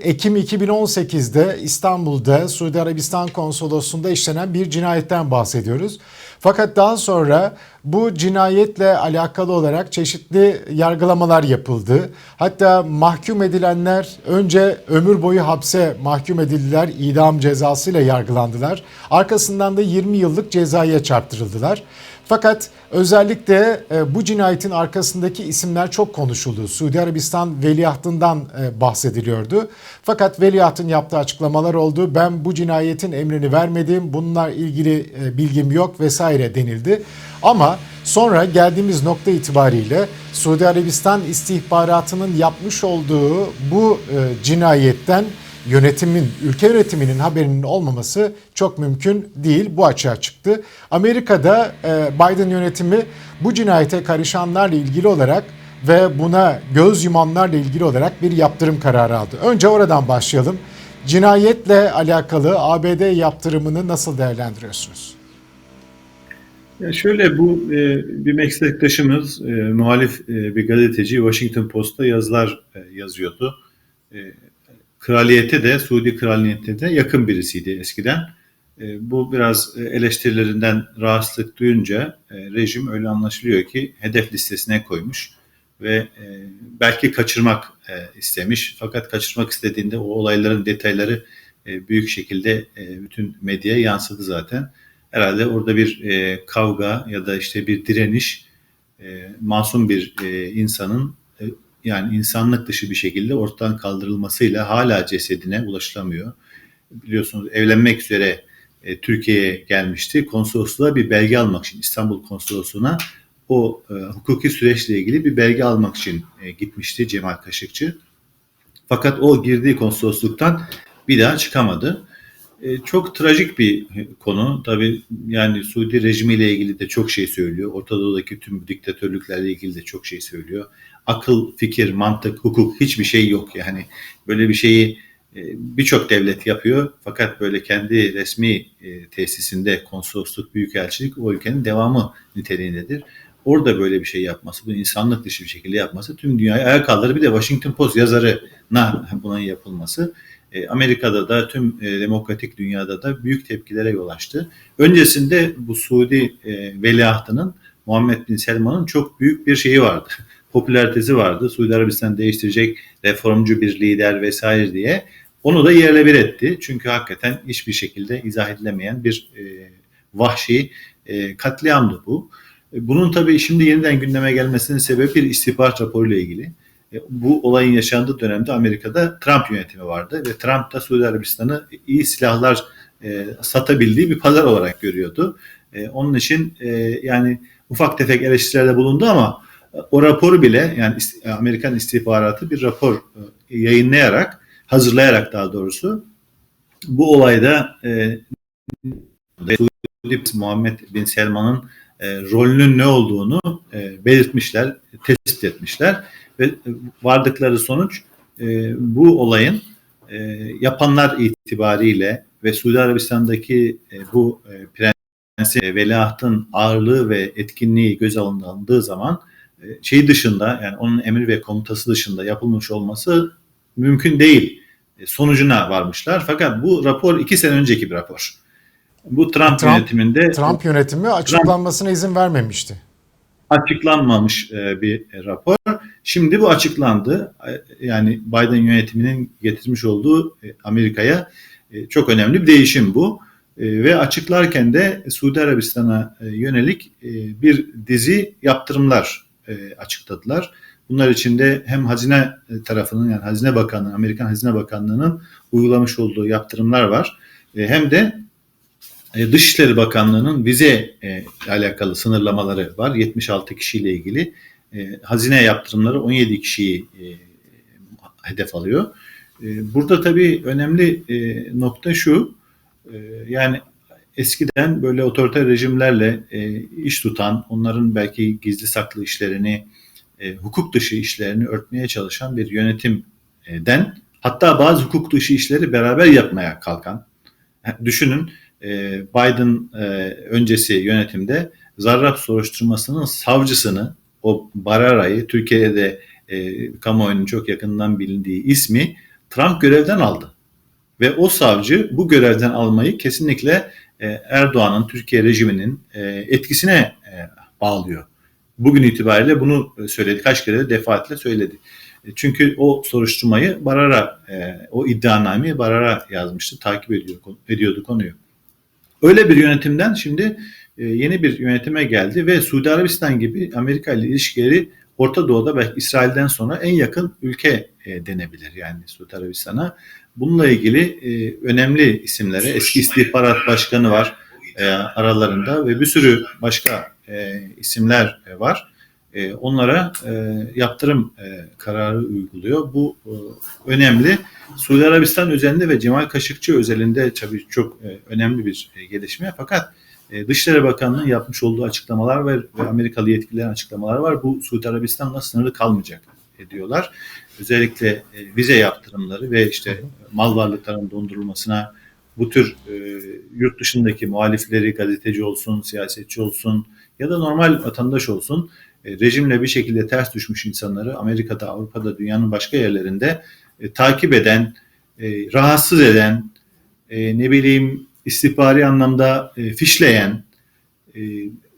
Ekim 2018'de İstanbul'da Suudi Arabistan konsolosluğunda işlenen bir cinayetten bahsediyoruz. Fakat daha sonra bu cinayetle alakalı olarak çeşitli yargılamalar yapıldı. Hatta mahkum edilenler önce ömür boyu hapse mahkum edildiler, idam cezasıyla yargılandılar. Arkasından da 20 yıllık cezaya çarptırıldılar. Fakat özellikle e, bu cinayetin arkasındaki isimler çok konuşuldu. Suudi Arabistan veliahtından e, bahsediliyordu. Fakat veliahtın yaptığı açıklamalar oldu. Ben bu cinayetin emrini vermedim, bununla ilgili e, bilgim yok vesaire denildi. Ama sonra geldiğimiz nokta itibariyle Suudi Arabistan istihbaratının yapmış olduğu bu cinayetten yönetimin, ülke yönetiminin haberinin olmaması çok mümkün değil. Bu açığa çıktı. Amerika'da e, Biden yönetimi bu cinayete karışanlarla ilgili olarak ve buna göz yumanlarla ilgili olarak bir yaptırım kararı aldı. Önce oradan başlayalım. Cinayetle alakalı ABD yaptırımını nasıl değerlendiriyorsunuz? Ya şöyle bu e, bir meslektaşımız e, muhalif e, bir gazeteci Washington Post'ta yazılar e, yazıyordu. E, kraliyete de Suudi kraliyete de yakın birisiydi eskiden. E, bu biraz e, eleştirilerinden rahatsızlık duyunca e, rejim öyle anlaşılıyor ki hedef listesine koymuş ve e, belki kaçırmak e, istemiş. Fakat kaçırmak istediğinde o olayların detayları e, büyük şekilde e, bütün medyaya yansıdı zaten herhalde orada bir e, kavga ya da işte bir direniş e, masum bir e, insanın yani insanlık dışı bir şekilde ortadan kaldırılmasıyla hala cesedine ulaşılamıyor. Biliyorsunuz evlenmek üzere e, Türkiye'ye gelmişti. Konsolosluğa bir belge almak için İstanbul Konsolosluğu'na o e, hukuki süreçle ilgili bir belge almak için e, gitmişti Cemal Kaşıkçı. Fakat o girdiği konsolosluktan bir daha çıkamadı. E, çok trajik bir konu. Tabii yani Suudi rejimiyle ilgili de çok şey söylüyor. Orta Doğu'daki tüm diktatörlüklerle ilgili de çok şey söylüyor. Akıl, fikir, mantık, hukuk hiçbir şey yok. Yani böyle bir şeyi e, birçok devlet yapıyor. Fakat böyle kendi resmi e, tesisinde konsolosluk, büyükelçilik o ülkenin devamı niteliğindedir. Orada böyle bir şey yapması, bu insanlık dışı bir şekilde yapması tüm dünyayı ayağa kaldırır. Bir de Washington Post yazarına bunun yapılması e, Amerika'da da tüm e, demokratik dünyada da büyük tepkilere yol açtı. Öncesinde bu Suudi e, veliahtının Muhammed Bin Selman'ın çok büyük bir şeyi vardı. Popülaritesi vardı. Suudi Arabistan değiştirecek reformcu bir lider vesaire diye. Onu da yerle bir etti. Çünkü hakikaten hiçbir şekilde izah edilemeyen bir e, vahşi e, katliamdı bu. Bunun tabii şimdi yeniden gündeme gelmesinin sebebi bir istihbarat raporuyla ilgili. E, bu olayın yaşandığı dönemde Amerika'da Trump yönetimi vardı ve Trump da Suudi Arabistan'ı iyi silahlar e, satabildiği bir pazar olarak görüyordu. E, onun için e, yani ufak tefek eleştirilerde bulundu ama e, o raporu bile yani Amerikan istihbaratı bir rapor e, yayınlayarak, hazırlayarak daha doğrusu bu olayda e, Muhammed Bin Selman'ın e, rolünün ne olduğunu e, belirtmişler, tespit etmişler ve vardıkları sonuç e, bu olayın e, yapanlar itibariyle ve Suudi Arabistan'daki e, bu e, prensi e, veliahtın ağırlığı ve etkinliği göz alındığı zaman e, şey dışında yani onun emir ve komutası dışında yapılmış olması mümkün değil e, sonucuna varmışlar. Fakat bu rapor iki sene önceki bir rapor. Bu Trump, Trump yönetiminde Trump yönetimi açıklanmasına izin vermemişti. Açıklanmamış e, bir rapor. Şimdi bu açıklandı. E, Yani Biden yönetiminin getirmiş olduğu e, Amerika'ya çok önemli bir değişim bu. Ve açıklarken de Suudi Arabistan'a yönelik bir dizi yaptırımlar açıkladılar. Bunlar içinde hem hazine tarafının yani Hazine Bakanlığı, Amerikan Hazine Bakanlığı'nın uygulamış olduğu yaptırımlar var. Hem de e, Dışişleri Bakanlığı'nın vize e, alakalı sınırlamaları var. 76 kişiyle ilgili. E, hazine yaptırımları 17 kişiyi hedef alıyor. Burada tabii önemli nokta şu. Yani eskiden böyle otoriter rejimlerle iş tutan, onların belki gizli saklı işlerini, hukuk dışı işlerini örtmeye çalışan bir yönetimden hatta bazı hukuk dışı işleri beraber yapmaya kalkan. Düşünün e, Biden e, öncesi yönetimde Zarrab soruşturmasının savcısını o Barara'yı Türkiye'de e, kamuoyunun çok yakından bilindiği ismi Trump görevden aldı. Ve o savcı bu görevden almayı kesinlikle e, Erdoğan'ın, Türkiye rejiminin e, etkisine e, bağlıyor. Bugün itibariyle bunu söyledi. Kaç kere de defaatle söyledi. E, Çünkü o soruşturmayı Barara, e, o iddianameyi Barara yazmıştı. Takip ediyor, ediyordu konuyu. Öyle bir yönetimden şimdi e, yeni bir yönetime geldi ve Suudi Arabistan gibi Amerika ile ilişkileri Orta Doğu'da belki İsrail'den sonra en yakın ülke e, denebilir yani Suudi Arabistan'a. Bununla ilgili e, önemli isimlere eski istihbarat başkanı var aralarında ve bir sürü başka isimler var. E, onlara e, yaptırım e, kararı uyguluyor. Bu önemli. Suudi Arabistan özelinde ve Cemal Kaşıkçı özelinde tabii çok önemli bir gelişme. Fakat Dışişleri Bakanlığı'nın yapmış olduğu açıklamalar ve, ve Amerikalı yetkililerin açıklamaları var. Bu Suudi Arabistan'la sınırlı kalmayacak e, diyorlar. Özellikle vize yaptırımları ve işte mal varlıklarının dondurulmasına bu tür yurt dışındaki muhalifleri, gazeteci olsun, siyasetçi olsun ya da normal vatandaş olsun rejimle bir şekilde ters düşmüş insanları Amerika'da, Avrupa'da, dünyanın başka yerlerinde e, takip eden, e, rahatsız eden, e, ne bileyim istihbari anlamda e, fişleyen, e,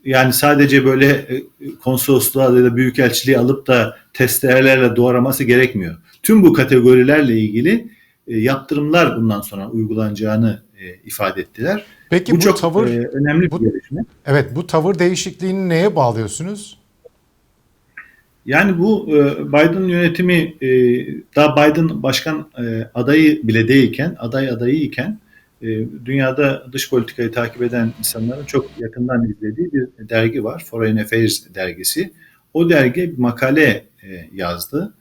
yani sadece böyle e, konsolosluğa ya da büyükelçiliği alıp da testerelerle doğraması gerekmiyor. Tüm bu kategorilerle ilgili e, yaptırımlar bundan sonra uygulanacağını e, ifade ettiler. Peki bu, bu, çok tavır e, önemli bir bu- gelişme. evet bu tavır değişikliğini neye bağlıyorsunuz? Yani bu e, Biden yönetimi e, daha Biden başkan e, adayı bile değilken, aday adayı iken dünyada dış politikayı takip eden insanların çok yakından izlediği bir dergi var. Foreign Affairs dergisi. O dergi makale yazdı.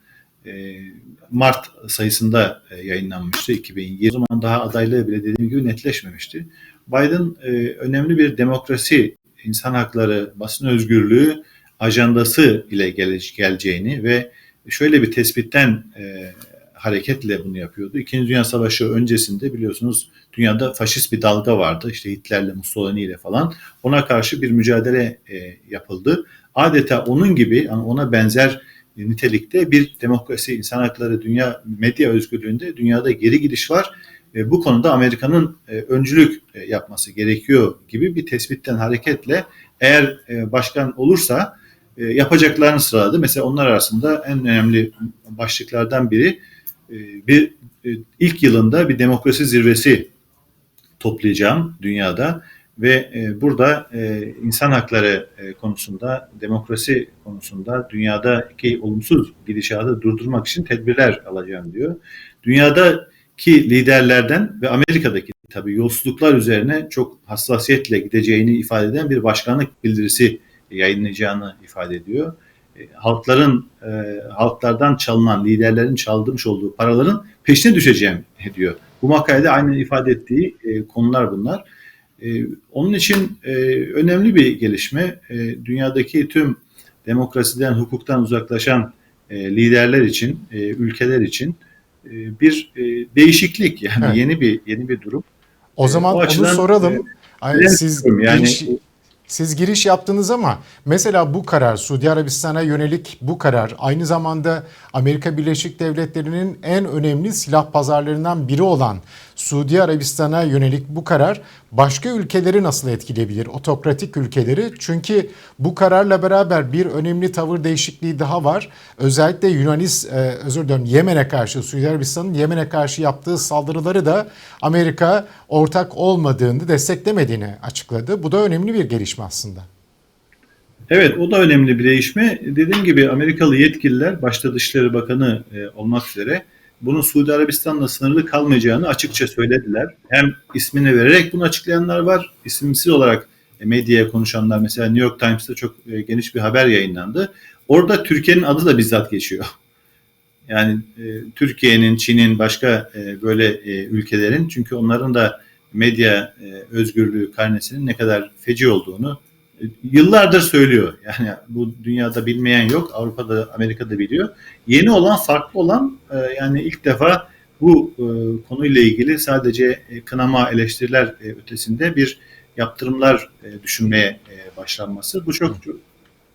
Mart sayısında yayınlanmıştı 2020. O zaman daha adaylığı bile dediğim gibi netleşmemişti. Biden önemli bir demokrasi, insan hakları, basın özgürlüğü ajandası ile gele- geleceğini ve şöyle bir tespitten e, hareketle bunu yapıyordu. İkinci Dünya Savaşı öncesinde biliyorsunuz dünyada faşist bir dalga vardı. İşte Hitler'le, Mussolini ile falan. Ona karşı bir mücadele e, yapıldı. Adeta onun gibi, yani ona benzer nitelikte bir demokrasi, insan hakları, dünya medya özgürlüğünde dünyada geri gidiş var. E, bu konuda Amerika'nın e, öncülük e, yapması gerekiyor gibi bir tespitten hareketle eğer e, başkan olursa e, yapacaklarını sıraladı. Mesela onlar arasında en önemli başlıklardan biri e, bir e, ilk yılında bir demokrasi zirvesi toplayacağım dünyada ve e, burada insan hakları konusunda, demokrasi konusunda dünyadaki olumsuz gidişatı durdurmak için tedbirler alacağım diyor. Dünyadaki liderlerden ve Amerika'daki tabii yolsuzluklar üzerine çok hassasiyetle gideceğini ifade eden bir başkanlık bildirisi yayınlayacağını ifade ediyor. E, halkların e, halklardan çalınan, liderlerin çaldırmış olduğu paraların peşine düşeceğim diyor. Bu makalede aynen ifade ettiği e, konular bunlar. Onun için önemli bir gelişme. Dünyadaki tüm demokrasiden, hukuktan uzaklaşan liderler için, ülkeler için bir değişiklik yani Evet. yeni bir yeni bir durum. O zaman o onu soralım. e, Ay, bilemiyorum siz yani giriş, siz giriş yaptınız ama mesela bu karar Suudi Arabistan'a yönelik bu karar aynı zamanda Amerika Birleşik Devletleri'nin en önemli silah pazarlarından biri olan Suudi Arabistan'a yönelik bu karar başka ülkeleri nasıl etkileyebilir? Otokratik ülkeleri. Çünkü bu kararla beraber bir önemli tavır değişikliği daha var. Özellikle Yunanis, e, özür dilerim Yemen'e karşı, Suudi Arabistan'ın Yemen'e karşı yaptığı saldırıları da Amerika ortak olmadığını, desteklemediğini açıkladı. Bu da önemli bir gelişme aslında. Evet o da önemli bir değişme. Dediğim gibi Amerikalı yetkililer başta Dışişleri Bakanı e, olmak üzere bunun Suudi Arabistan'la sınırlı kalmayacağını açıkça söylediler. Hem ismini vererek bunu açıklayanlar var. isimsiz olarak e, medyaya konuşanlar mesela New York Times'ta çok e, geniş bir haber yayınlandı. Orada Türkiye'nin adı da bizzat geçiyor. Yani e, Türkiye'nin, Çin'in, başka e, böyle e, ülkelerin çünkü onların da medya e, özgürlüğü karnesinin ne kadar feci olduğunu yıllardır söylüyor. Yani bu dünyada bilmeyen yok. Avrupa'da, Amerika'da biliyor. Yeni olan, farklı olan e, yani ilk defa bu e, konuyla ilgili sadece e, kınama, eleştiriler e, ötesinde bir yaptırımlar e, düşünmeye e, başlanması. Bu çok,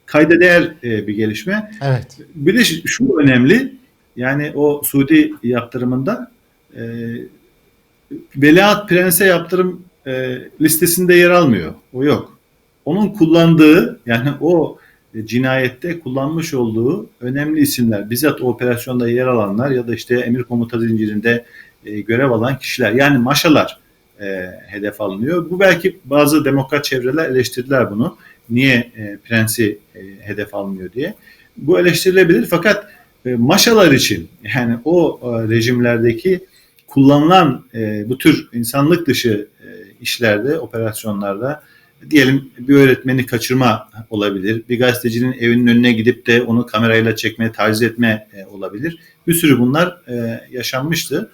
kayda değer e, bir gelişme. Evet. Bir de şu önemli. Yani o Suudi yaptırımında e, Veliaht Prens'e yaptırım e, listesinde yer almıyor. O yok. Onun kullandığı yani o cinayette kullanmış olduğu önemli isimler, bizzat o operasyonda yer alanlar ya da işte emir komuta zincirinde e, görev alan kişiler yani maşalar e, hedef alınıyor. Bu belki bazı demokrat çevreler eleştirdiler bunu. Niye e, prensi e, hedef almıyor diye. Bu eleştirilebilir fakat e, maşalar için yani o e, rejimlerdeki kullanılan e, bu tür insanlık dışı e, işlerde, operasyonlarda diyelim bir öğretmeni kaçırma olabilir. Bir gazetecinin evinin önüne gidip de onu kamerayla çekme, taciz etme e, olabilir. Bir sürü bunlar e, yaşanmıştı.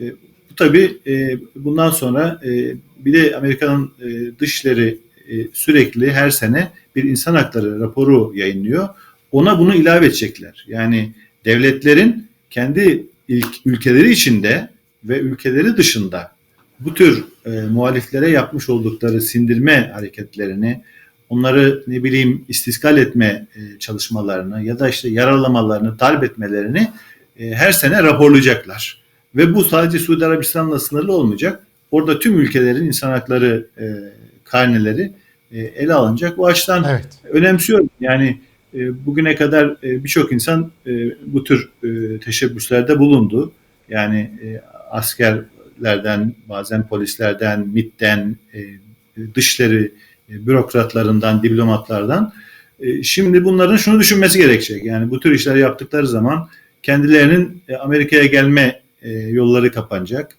E, bu tabii bundan sonra bir de Amerika'nın e, sürekli her sene bir insan hakları raporu yayınlıyor. Ona bunu ilave edecekler. Yani devletlerin kendi ülkeleri içinde ve ülkeleri dışında bu tür e, muhaliflere yapmış oldukları sindirme hareketlerini, onları ne bileyim istiskal etme e, çalışmalarını ya da işte yaralamalarını, darp etmelerini e, her sene raporlayacaklar. Ve bu sadece Suudi Arabistan'la sınırlı olmayacak. Orada tüm ülkelerin insan hakları e, karneleri e, ele alınacak. Bu açıdan Evet. önemsiyorum. Yani e, bugüne kadar e, birçok insan e, bu tür e, teşebbüslerde bulundu. Yani e, askerlerden, bazen polislerden, MİT'ten, e, dışları e, bürokratlarından, diplomatlardan. E, şimdi bunların şunu düşünmesi gerekecek. Yani bu tür işler yaptıkları zaman kendilerinin Amerika'ya gelme yolları kapanacak.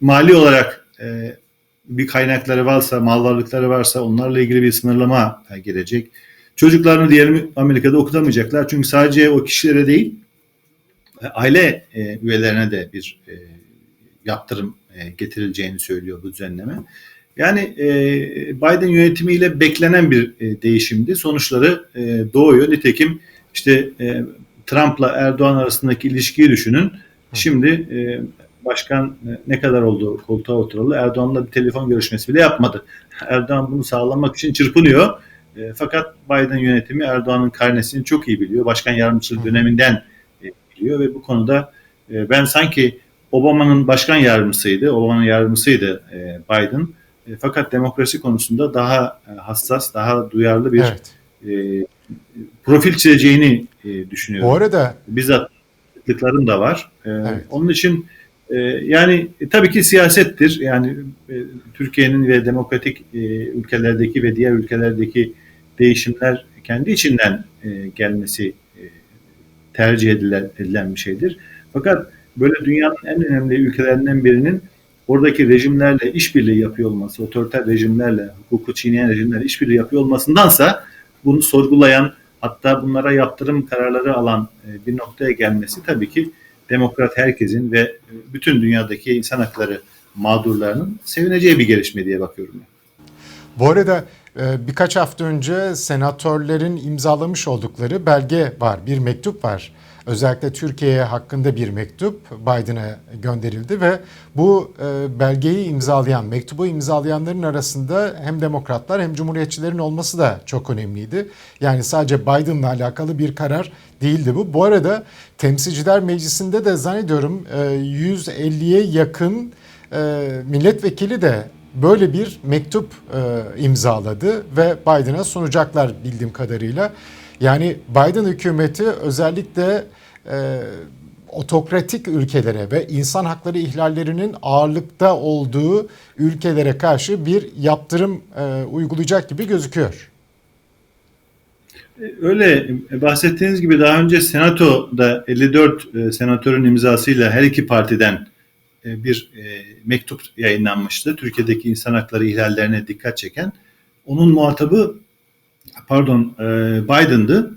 Mali olarak bir kaynakları varsa, mal varlıkları varsa onlarla ilgili bir sınırlama gelecek. Çocuklarını diyelim Amerika'da okutamayacaklar. Çünkü sadece o kişilere değil, aile üyelerine de bir yaptırım e, getirileceğini söylüyor bu düzenleme. Yani e, Biden yönetimiyle beklenen bir e, değişimdi. Sonuçları e, doğuyor. Nitekim işte e, Trump'la Erdoğan arasındaki ilişkiyi düşünün. Şimdi e, başkan ne kadar oldu koltuğa oturalı? Erdoğan'la bir telefon görüşmesi bile yapmadı. Erdoğan bunu sağlamak için çırpınıyor. E, fakat Biden yönetimi Erdoğan'ın karnesini çok iyi biliyor. Başkan yardımcılığı döneminden e, biliyor ve bu konuda e, ben sanki Obama'nın başkan yardımcısıydı. Obama'nın yardımcısıydı e, Biden. E, fakat demokrasi konusunda daha e, hassas, daha duyarlı bir Evet. e, profil çizeceğini e, düşünüyorum. Bu arada Bizzat lıklarım da var. E, Evet. Onun için e, yani e, tabii ki siyasettir. Yani e, Türkiye'nin ve demokratik e, ülkelerdeki ve diğer ülkelerdeki değişimler kendi içinden e, gelmesi e, tercih edilen, edilen bir şeydir. Fakat böyle dünyanın en önemli ülkelerinden birinin oradaki rejimlerle işbirliği yapıyor olması, otoriter rejimlerle, hukuku çiğneyen rejimlerle işbirliği yapıyor olmasındansa bunu sorgulayan hatta bunlara yaptırım kararları alan e, bir noktaya gelmesi tabii ki demokrat herkesin ve e, bütün dünyadaki insan hakları mağdurlarının sevineceği bir gelişme diye bakıyorum. Bu arada e, birkaç hafta önce senatörlerin imzalamış oldukları belge var, bir mektup var. Özellikle Türkiye'ye hakkında bir mektup Biden'a gönderildi ve bu e, belgeyi imzalayan, mektubu imzalayanların arasında hem demokratlar hem cumhuriyetçilerin olması da çok önemliydi. Yani sadece Biden'la alakalı bir karar değildi bu. Bu arada Temsilciler Meclisi'nde de zannediyorum e, 150'ye yakın e, milletvekili de böyle bir mektup e, imzaladı ve Biden'a sunacaklar bildiğim kadarıyla. Yani Biden hükümeti özellikle e, otokratik ülkelere ve insan hakları ihlallerinin ağırlıkta olduğu ülkelere karşı bir yaptırım e, uygulayacak gibi gözüküyor. Öyle e, bahsettiğiniz gibi daha önce Senato'da 54 e, senatörün imzasıyla her iki partiden e, bir e, mektup yayınlanmıştı. Türkiye'deki insan hakları ihlallerine dikkat çeken. Onun muhatabı pardon e, Biden'dı.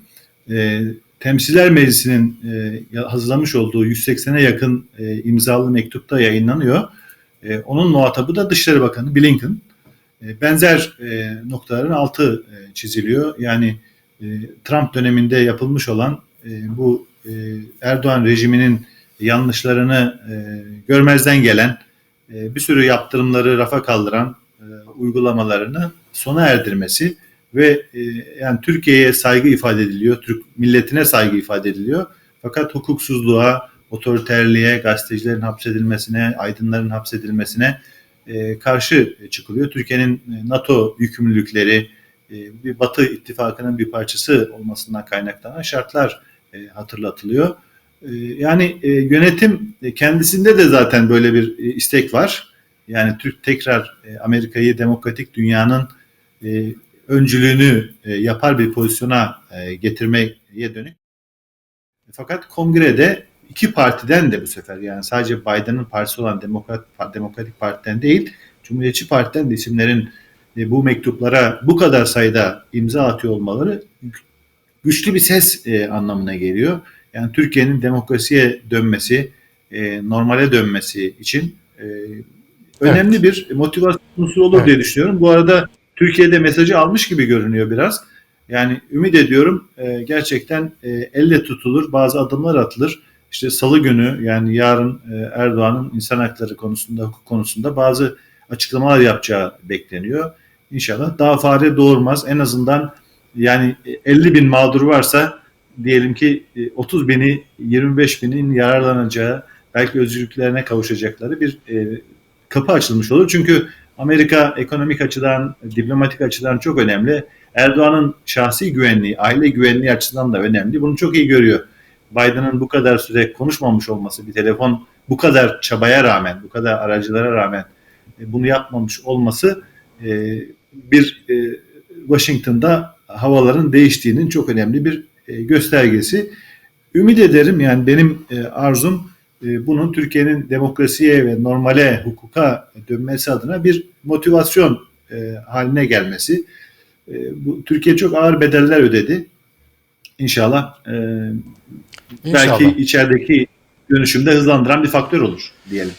E, Temsiller Meclisi'nin e, hazırlamış olduğu 180'e yakın e, imzalı mektupta yayınlanıyor. E, onun muhatabı da Dışişleri Bakanı Blinken. E, benzer e, noktaların altı e, çiziliyor. Yani e, Trump döneminde yapılmış olan e, bu e, Erdoğan rejiminin yanlışlarını e, görmezden gelen e, bir sürü yaptırımları rafa kaldıran e, uygulamalarını sona erdirmesi ve e, yani Türkiye'ye saygı ifade ediliyor, Türk milletine saygı ifade ediliyor. Fakat hukuksuzluğa, otoriterliğe, gazetecilerin hapsedilmesine, aydınların hapsedilmesine e, karşı çıkılıyor. Türkiye'nin e, NATO yükümlülükleri, e, bir Batı ittifakının bir parçası olmasından kaynaklanan şartlar e, hatırlatılıyor. E, yani e, yönetim e, kendisinde de zaten böyle bir e, istek var. Yani Türk tekrar e, Amerika'yı demokratik dünyanın e, öncülüğünü e, yapar bir pozisyona e, getirmeye dönük. Fakat kongrede iki partiden de bu sefer yani sadece Biden'ın partisi olan Demokrat Demokratik Parti'den değil, Cumhuriyetçi Parti'den de isimlerin e, bu mektuplara bu kadar sayıda imza atıyor olmaları güçlü bir ses e, anlamına geliyor. Yani Türkiye'nin demokrasiye dönmesi, e, normale dönmesi için e, önemli bir motivasyon unsuru olur Evet. diye düşünüyorum. Bu arada Türkiye'de mesajı almış gibi görünüyor biraz. Yani ümit ediyorum e, gerçekten e, elle tutulur, bazı adımlar atılır. İşte salı günü yani yarın e, Erdoğan'ın insan hakları konusunda, hukuk konusunda bazı açıklamalar yapacağı bekleniyor. İnşallah daha fare doğurmaz. En azından yani e, 50 bin mağdur varsa diyelim ki e, 30 bini 25 binin yararlanacağı belki özgürlüklerine kavuşacakları bir e, kapı açılmış olur. Çünkü Amerika ekonomik açıdan, diplomatik açıdan çok önemli. Erdoğan'ın şahsi güvenliği, aile güvenliği açısından da önemli. Bunu çok iyi görüyor. Biden'ın bu kadar süre konuşmamış olması, bir telefon bu kadar çabaya rağmen, bu kadar aracılara rağmen e, bunu yapmamış olması e, bir e, Washington'da havaların değiştiğinin çok önemli bir göstergesi. Ümit ederim yani benim arzum bunun Türkiye'nin demokrasiye ve normale, hukuka dönmesi adına bir motivasyon e, haline gelmesi. E, bu Türkiye çok ağır bedeller ödedi. İnşallah, e, İnşallah. belki içerideki dönüşümde hızlandıran bir faktör olur diyelim.